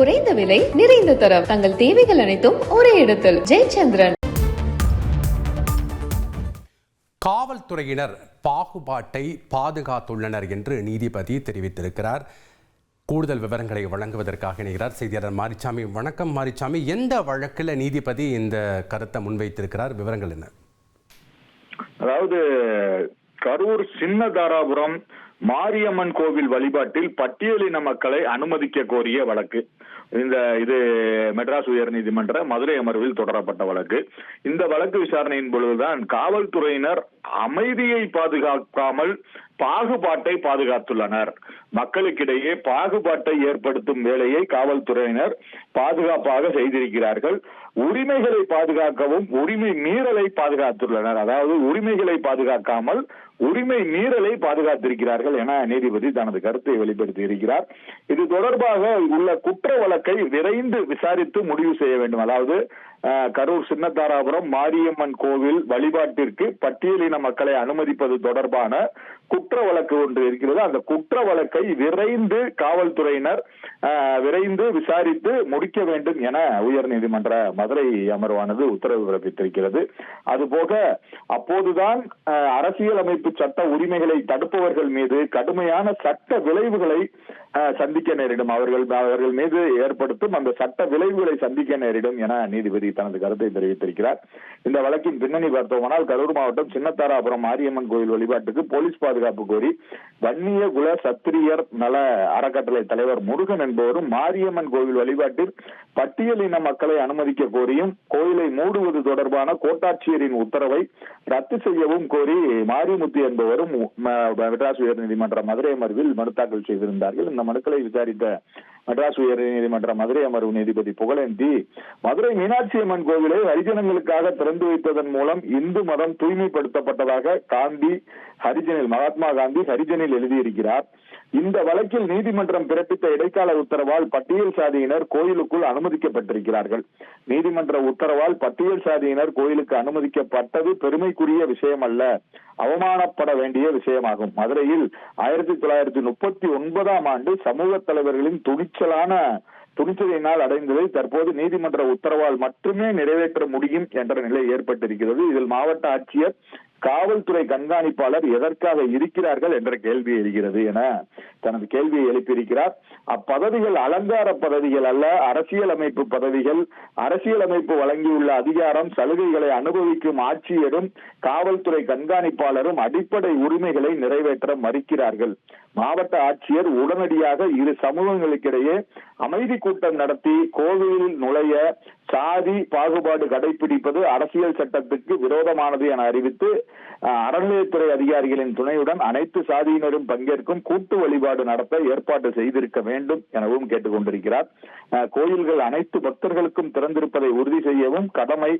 குறைந்த விலை நிறைந்த தரம். தங்கள் தேவைகள் அனைத்தும் ஒரே இடத்தில். ஜெயச்சந்திரன். காவல்துறையினர் பாகுபாட்டை பாதுகாத்துள்ளனர் என்று நீதிபதி தெரிவித்திருக்கிறார். கூடுதல் விவரங்களை வழங்குவதற்காக இணைகிறார் செய்தியாளர் மாரிச்சாமி. வணக்கம் மாரிச்சாமி. எந்த வழக்கில் நீதிபதி இந்த கருத்தை முன்வைத்திருக்கிறார்? விவரங்கள் என்ன? அதாவது கரூர் சின்னதாராபுரம் மாரியம்மன் கோவில் வழிபாட்டில் பட்டியலின மக்களை அனுமதிக்க கோரிய வழக்கு. இந்த இது மெட்ராஸ் உயர்நீதிமன்ற மதுரை அமர்வில் தொடரப்பட்ட வழக்கு. இந்த வழக்கு விசாரணையின் பொழுதுதான் காவல்துறையினர் அமைதியை பாதுகாக்காமல் பாகுபாட்டை பாதுகாத்துள்ளனர். மக்களுக்கிடையே பாகுபாட்டை ஏற்படுத்தும் வேலையை காவல்துறையினர் பாதுகாப்பாக செய்திருக்கிறார்கள். உரிமைகளை பாதுகாக்கவும் உரிமை மீறலை பாதுகாத்துள்ளனர். அதாவது உரிமைகளை பாதுகாக்காமல் உரிமை மீறலை பாதுகாத்திருக்கிறார்கள் என நீதிபதி தனது கருத்தை வெளிப்படுத்தி இருக்கிறார். இது தொடர்பாக உள்ள குற்ற வழக்கை விரைந்து விசாரித்து முடிவு செய்ய வேண்டும். அதாவது கரூர் சின்னத்தாராபுரம் மாரியம்மன் கோவில் வழிபாட்டிற்கு பட்டியலின மக்களை அனுமதிப்பது தொடர்பான குற்ற வழக்கு ஒன்று இருக்கிறது. அந்த குற்ற வழக்கை விரைந்து காவல்துறையினர் விரைந்து விசாரித்து முடிக்க வேண்டும் என உயர்நீதிமன்ற மதுரை அமர்வானது உத்தரவு பிறப்பித்திருக்கிறது. அதுபோக அப்போதுதான் அரசியலமைப்பு சட்ட உரிமைகளை தடுப்பவர்கள் மீது கடுமையான சட்ட விளைவுகளை சந்திக்க நேரிடும். அவர்கள் அவர்கள் மீது ஏற்படுத்தும் அந்த சட்ட விளைவுகளை சந்திக்க நேரிடும் என நீதிபதி தனது கருத்தை தெரிவித்திருக்கிறார். இந்த வழக்கின் பின்னணி பார்த்தோமானால் கரூர் மாவட்டம் சின்னத்தாராபுரம் மாரியம்மன் கோயில் வழிபாட்டுக்கு போலீஸ் பாதுகாப்பு கோரி வன்னிய குல சத்திரியர் நல அறக்கட்டளை தலைவர் முருகன் என்பவரும் மாரியம்மன் கோவில் வழிபாட்டில் பட்டியலின மக்களை அனுமதிக்க கோரியும் கோயிலை மூடுவது தொடர்பான கோட்டாட்சியரின் உத்தரவை ரத்து செய்யவும் கோரி மாரிமுத்து என்பவரும் மெட்ராஸ் உயர்நீதிமன்ற மதுரை அமர்வில் மனு தாக்கல் செய்திருந்தார்கள். இந்த மனுக்களை விசாரித்த மெட்ராஸ் உயர்நீதிமன்ற மதுரை அமர்வு நீதிபதி புகழேந்தி மதுரை மீனாட்சி அம்மன் கோவிலை ஹரிஜனங்களுக்காக திறந்து வைத்ததன் மூலம் இந்து மதம் தூய்மைப்படுத்தப்பட்டதாக காந்தி ஹரிஜனில் மகாத்மா காந்தி ஹரிஜனில் எழுதியிருக்கிறார். இந்த வழக்கில் நீதிமன்றம் பிறப்பித்த இடைக்கால உத்தரவால் பட்டியல் சாதியினர் கோயிலுக்குள் அனுமதிக்கப்பட்டிருக்கிறார்கள். நீதிமன்ற உத்தரவால் பட்டியல் சாதியினர் கோயிலுக்கு அனுமதிக்கப்பட்டது பெருமைக்குரிய விஷயம் அல்ல அவமானப்பட வேண்டிய விஷயமாகும். மதுரையில் ஆயிரத்தி தொள்ளாயிரத்தி முப்பத்தி ஒன்பதாம் ஆண்டு சமூக தலைவர்களின் துணிச்சலான துணிச்சலினால் அடைந்ததை தற்போது நீதிமன்ற உத்தரவால் மட்டுமே நிறைவேற்ற முடியும் என்ற நிலை ஏற்பட்டிருக்கிறது. இதில் மாவட்ட ஆட்சியர் காவல்துறை கண்காணிப்பாளர் எதற்காக இருக்கிறார்கள் என்ற கேள்வி எழுகிறது என தனது கேள்வியை எழுப்பியிருக்கிறார். அப்பதவிகள் அலங்கார பதவிகள் அல்ல அரசியலமைப்பு பதவிகள். அரசியலமைப்பு வழங்கியுள்ள அதிகாரம் சலுகைகளை அனுபவிக்கும் ஆட்சியரும் காவல்துறை கண்காணிப்பாளரும் அடிப்படை உரிமைகளை நிறைவேற்ற மறுக்கிறார்கள். மாவட்ட ஆட்சியர் உடனடியாக இரு சமூகங்களுக்கிடையே அமைதி கூட்டம் நடத்தி கோவிலில் நுழைய சாதி பாகுபாடு கடைபிடிப்பது அரசியல் சட்டத்துக்கு விரோதமானது என அறிவித்து அறநிலையத்துறை அதிகாரிகளின் துணையுடன் அனைத்து சாதியினரும் பங்கேற்கும் கூட்டு வழிபாடு நடத்த ஏற்பாடு செய்திருக்க வேண்டும் எனவும் கேட்டுக்கொண்டிருக்கிறார். கோயில்கள் அனைத்து பக்தர்களுக்கும் திறந்திருப்பதை உறுதி செய்யவும் கடமை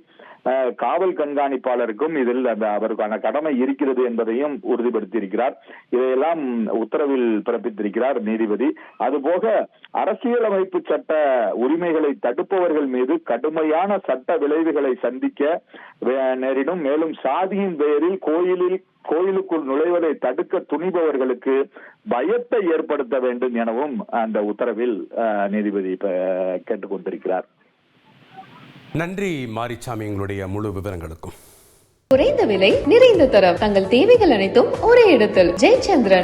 காவல் கண்காணிப்பாளருக்கும் இதில் அந்த அவருக்கான கடமை இருக்கிறது என்பதையும் உறுதிப்படுத்தியிருக்கிறார். இதையெல்லாம் உத்தரவில் பிறப்பித்திருக்கிறார் நீதிபதி. அதுபோக அரசியலமைப்பு சட்ட உரிமைகளை தடுப்பவர்கள் மீது கடுமையான சட்ட விளைவுகளை சந்திக்க நேரிடும். மேலும் சாதியின் பெயர் பெயரில் கோயிலில் கோயிலுக்குள் நுழைவதை தடுக்க துணிபவர்களுக்கு பயத்தை ஏற்படுத்த வேண்டும் எனவும் அந்த உத்தரவில் நீதிபதி கேட்டுக்கொண்டிருக்கிறார். நன்றி மாரிச்சாமி எங்களுடைய முழு விவரங்களுக்கும். குறைந்த விலை நிறைந்த தரம். தங்கள் தேவைகள் அனைத்தும் ஒரே இடத்தில். ஜெயச்சந்திரன்.